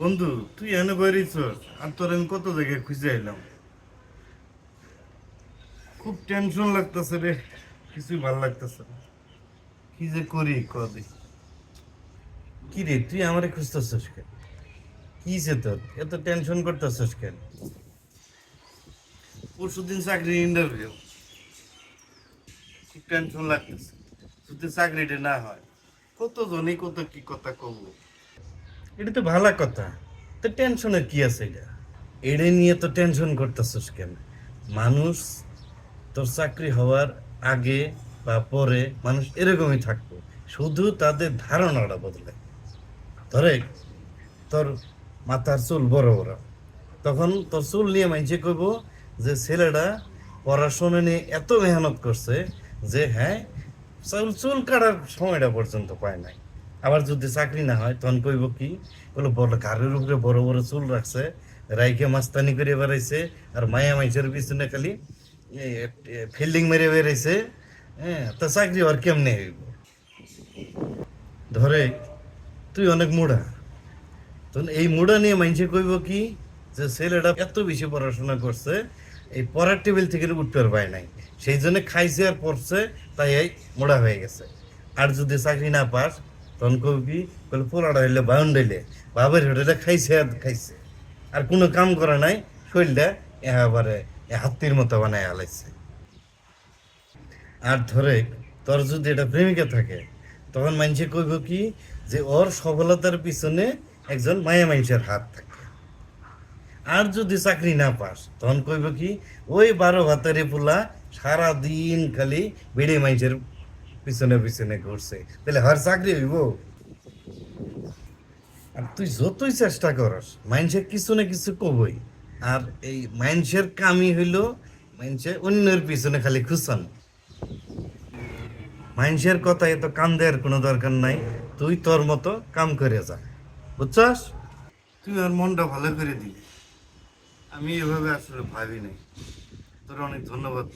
বন্ধু, তুই এনে বেরিয়েছ আর তোর আমি কত জায়গায় খুঁজে এলাম খুব টেনশন লাগতেছে রে, কিছুই ভালো লাগতেছে কি যে করি কদি কি রে, তুই আমারে খুঁজতেছিস কেন? কি যে তোর, এত টেনশন করতেছিস কেন? পরশু দিন চাকরি ইন্টারভিউ খুব টেনশন লাগতেছে। যদি চাকরিটা না হয় কত জনই কত কি কথা কব? এটা তো ভালো কথা। তো টেনশনের কি আছে এটা? এড়ে নিয়ে তো টেনশন করতেছিস কেন? মানুষ তোর চাকরি হওয়ার আগে বা পরে মানুষ এরকমই থাকব। শুধু তাদের ধারণাটা বদলে। ধরে, তোর মাথার চুল বড় বড়। তখন তোর চুল নিয়ে মানছে কইব যে ছেলেটা পড়াশোনা নিয়ে এত মেহনত করছে যে হ্যাঁ চুল চুল কাটার সময়টা পর্যন্ত পায় নাই। আবার যদি চাকরি না হয়, তখন কইব কি বলে বড় ঘরের উপরে বড় বড় চুল রাখছে রাইকে মাস্তানি করে বেড়াইছে, আর মায়া মাইসের পিছনে খালি ফিল্ডিং মেরে বেড়াইছে হ্যাঁ তা চাকরি আর কেমনে হইব? ধরে, তুই অনেক মুড়া। তখন এই মুড়া নিয়ে মাইনসে কইব কি, যে ছেলেটা এত বেশি পড়াশোনা করছে, এই পড়ার টেবিল থেকে উঠতে পারে নাই, সেই জন্য খাইছে আর পড়ছে, তাই এই মোড়া হয়ে গেছে। আর যদি চাকরি না পাস তখন কবি বলে পোলাটা হইলে বাউন্ড হইলে বাবার হোটেলে খাইছে আর খাইছে। আর কোনো কাম করে নাই, শরীরটা এবারে হাতির মতো বানায় হালাইছে আর ধরে, তোর যদি এটা প্রেমিকা থাকে, তখন মানুষে কইব কি, যে ওর সফলতার পিছনে একজন মায়া মানুষের হাত থাকে। আর যদি চাকরি না পাস, তখন কইব কি, ওই বারো ভাতারে পোলা সারা দিন খালি বেড়ে মাইসের পিছনে পিছনে ঘুরছে। তাহলে হর চাকরি হইব? আর তুই যতই চেষ্টা করস, মানুষের কিছু না কিছু কবই। আর এই মানুষের কামই হইল মানুষের অন্যের পিছনে খালি খুশান মানুষের কথা এত কান দেওয়ার কোনো দরকার নাই, তুই তোর মতো কাম করে যা। বুঝছস? তুই আর মনটা ভালো করে দিবি। আমি এভাবে আসলে ভাবি নাই। তোর অনেক ধন্যবাদ